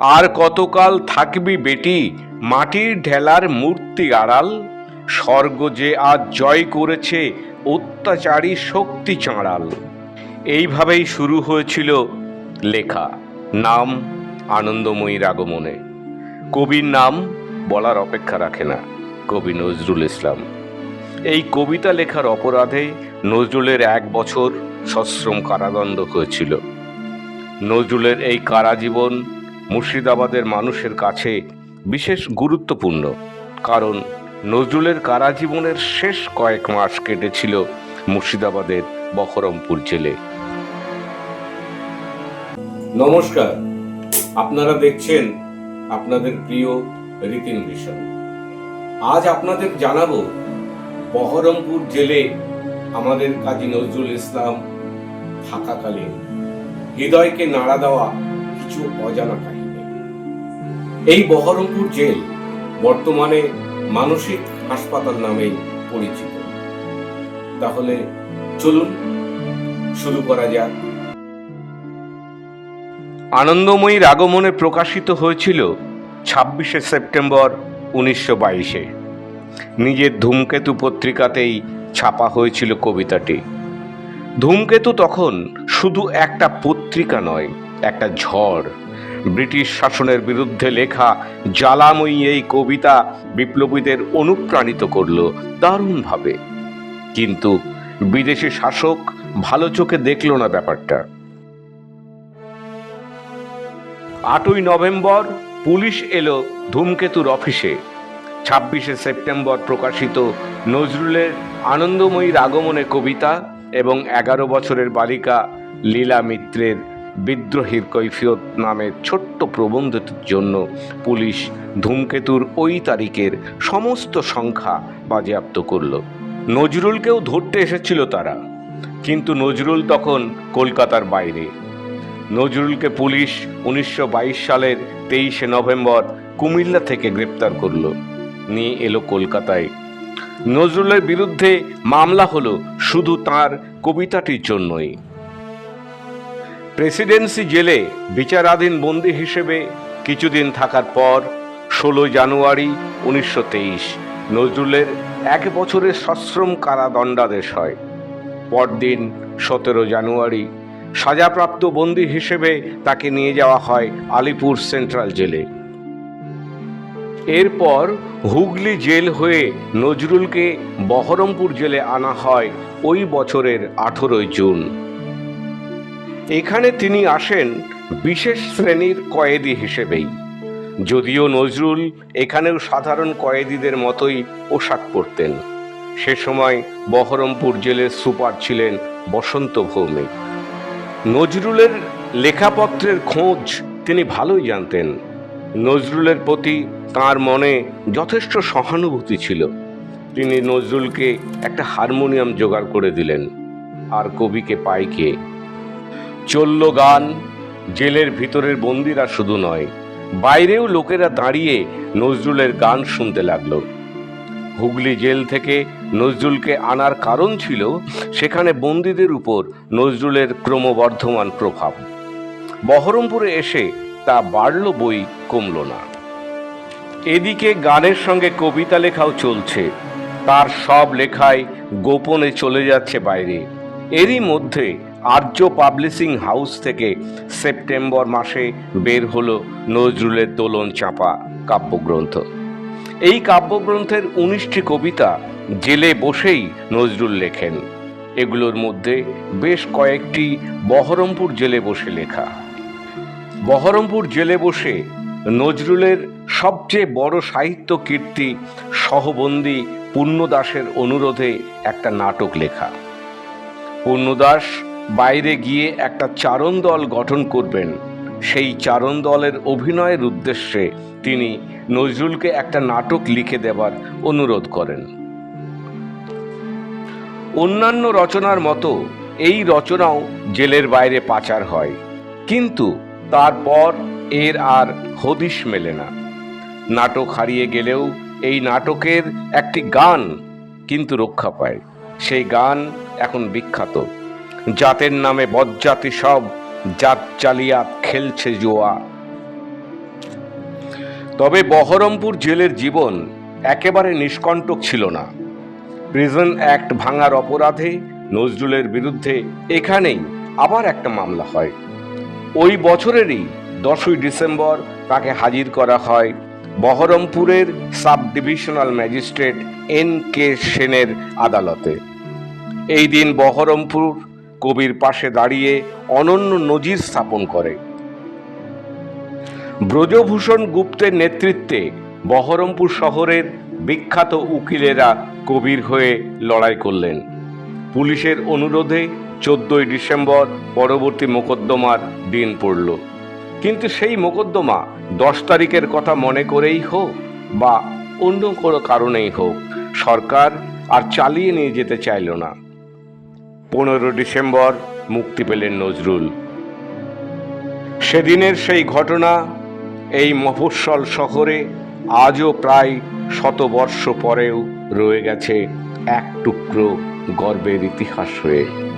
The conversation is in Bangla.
আর কতকাল থাকবি বেটি? মাটির ঢেলার মূর্তি আড়াল। স্বর্গ যে আজ জয় করেছে, অত্যাচারী শক্তি চাঁড়াল। এইভাবেই শুরু হয়েছিল লেখা। নাম আনন্দময়ীর আগমনে কবির নাম বলার অপেক্ষা রাখে না কবি নজরুল ইসলাম। এই কবিতা লেখার অপরাধে নজরুলের এক বছর সশ্রম কারাদণ্ড হয়েছিল। নজরুলের এই কারাজীবন মুর্শিদাবাদের মানুষের কাছে বিশেষ গুরুত্বপূর্ণ, কারণ নজরুলের কারাজীবনের শেষ কয়েক মাস কেটেছিল মুর্শিদাবাদের বহরমপুর জেলে। নমস্কার, আপনারা দেখছেন আপনাদের প্রিয় রীতিন মিশন। আজ আপনাদের জানাব, বহরমপুর জেলে আমাদের কাজী নজরুল ইসলাম থাকাকালীন হৃদয়কে নাড়া দেওয়া কিছু অজানা কাহিনী। এই বহরমপুর জেল বর্তমানে মানসিক হাসপাতাল নামে পরিচিত। তাহলে চলুন শুরু করা যাক। আনন্দময়ীর আগমনে প্রকাশিত হয়েছিল ছাব্বিশে সেপ্টেম্বর উনিশশো বাইশে। নিজের ধূমকেতু পত্রিকাতেই ছাপা হয়েছিল কবিতাটি। ধূমকেতু তখন শুধু একটা পত্রিকা নয়, একটা ঝড়। ব্রিটিশ শাসনের বিরুদ্ধে লেখা জ্বালাময়ী এই কবিতা বিপ্লবীদের অনুপ্রাণিত করল দারুণভাবে। কিন্তু বিদেশি শাসক ভালো চোখে দেখল না ব্যাপারটা। আটই নভেম্বর পুলিশ এলো ধূমকেতুর অফিসে। ছাব্বিশে সেপ্টেম্বর প্রকাশিত নজরুলের আনন্দময়ীর আগমনে কবিতা এবং এগারো বছরের বালিকা লীলা মিত্রের বিদ্রোহীর কৈফিয়ত নামের ছোট্ট প্রবন্ধটির জন্য পুলিশ ধূমকেতুর ওই তারিখের সমস্ত সংখ্যা বাজেয়াপ্ত করল। নজরুলকেও ধরতে এসেছিল তারা। কিন্তু নজরুল তখন কলকাতার বাইরে। নজরুলকে পুলিশ উনিশশো বাইশ সালের তেইশে নভেম্বর কুমিল্লা থেকে গ্রেপ্তার করল। নিয়ে এলো কলকাতায়। নজরুলের বিরুদ্ধে মামলা হলো শুধু তার কবিতাটির জন্যই। প্রেসিডেন্সি জেলে বিচারাধীন বন্দী হিসেবে কিছুদিন থাকার পর ষোলো জানুয়ারি উনিশশো তেইশ নজরুলের এক বছরের সশ্রম কারাদণ্ডাদেশ হয়। পরদিন সতেরো জানুয়ারি সাজাপ্রাপ্ত বন্দী হিসেবে তাকে নিয়ে যাওয়া হয় আলিপুর সেন্ট্রাল জেলে। এরপর হুগলি জেল হয়ে নজরুলকে বহরমপুর জেলে আনা হয় ওই বছরের আঠেরোই জুন। এখানে তিনি আসেন বিশেষ শ্রেণির কয়েদি হিসেবেই। যদিও নজরুল এখানেও সাধারণ কয়েদিদের মতোই পোশাক পরতেন। সে সময় বহরমপুর জেলের সুপার ছিলেন বসন্ত ভৌমিক। নজরুলের লেখাপত্রের খোঁজ তিনি ভালোই জানতেন। নজরুলের প্রতি তার মনে যথেষ্ট সহানুভূতি ছিল। তিনি নজরুলকে একটা হারমোনিয়াম জোগাড় করে দিলেন। আর কবিকে পাইকে চলল গান, জেলের ভিতরের বন্দিরা শুধু নয়, বাইরেও লোকেরা দাঁড়িয়ে নজরুলের গান শুনতে লাগল। হুগলি জেল থেকে নজরুলকে আনার কারণ ছিল সেখানে বন্দীদের উপর নজরুলের ক্রমবর্ধমান প্রভাব। বহরমপুরে এসে তা বাড়ল বই কমল না। এদিকে গানের সঙ্গে কবিতা লেখাও চলছে, তার সব লেখায় গোপনে চলে যাচ্ছে বাইরে। এরই মধ্যে আর্য পাবলিশিং হাউস থেকে সেপ্টেম্বর মাসে বের হলো নজরুলের দোলন চাপা কাব্যগ্রন্থ। এই কাব্যগ্রন্থের উনিশটি কবিতা জেলে বসেই নজরুল লেখেন। এগুলোর মধ্যে বেশ কয়েকটি বহরমপুর জেলে বসে লেখা। বহরমপুর জেলে বসে নজরুলের সবচেয়ে বড় সাহিত্য কীর্তি সহবন্দী পূর্ণদাসের অনুরোধে একটা নাটক লেখা। পূর্ণদাস বাইরে গিয়ে একটা চারণ দল গঠন করবেন। সেই চারণ দলের অভিনয়ের উদ্দেশ্যে তিনি নজরুলকে একটা নাটক লিখে দেবার অনুরোধ করেন। অন্যান্য রচনার মতো এই রচনাও জেলের বাইরে পাচার হয়। কিন্তু তারপর এর আর হদিশ মেলে না। নাটক হারিয়ে গেলেও এই নাটকের একটি গান কিন্তু রক্ষা পায়। সেই গান এখন বিখ্যাত। জাতের নামে বজ্জাতি সব, জাত চালিয়া খেলছে জোয়া তবে বহরমপুর জেলের জীবন একেবারে নিষ্কণ্টক ছিল না। প্রিজন অ্যাক্ট ভাঙার অপরাধে নজরুলের বিরুদ্ধে এখানেই আবার একটা মামলা হয়। ওই বছরেরই দশই ডিসেম্বর তাকে হাজির করা হয় বহরমপুরের sub divisional magistrate N K সেনের আদালতে। এই দিন বহরমপুর কবির পাশে দাঁড়িয়ে অনন্য নজির স্থাপন করে। ব্রজভূষণ গুপ্তের নেতৃত্বে বহরমপুর শহরের বিখ্যাত উকিলেরা কবির হয়ে লড়াই করলেন। পুলিশের অনুরোধে চোদ্দই ডিসেম্বর পরবর্তী মোকদ্দমার দিন পড়ল। কিন্তু সেই মোকদ্দমা দশ তারিখের কথা মনে করেই হোক বা অন্য কোনো কারণেই হোক, সরকার আর চালিয়ে নিয়ে যেতে চাইল না। পনেরো ডিসেম্বর মুক্তি পেলেন নজরুল। সেদিনের সেই ঘটনা এই মফস্বল শহরে আজও প্রায় শতবর্ষ পরেও রয়ে গেছে এক টুকরো গর্বের ইতিহাস হয়ে।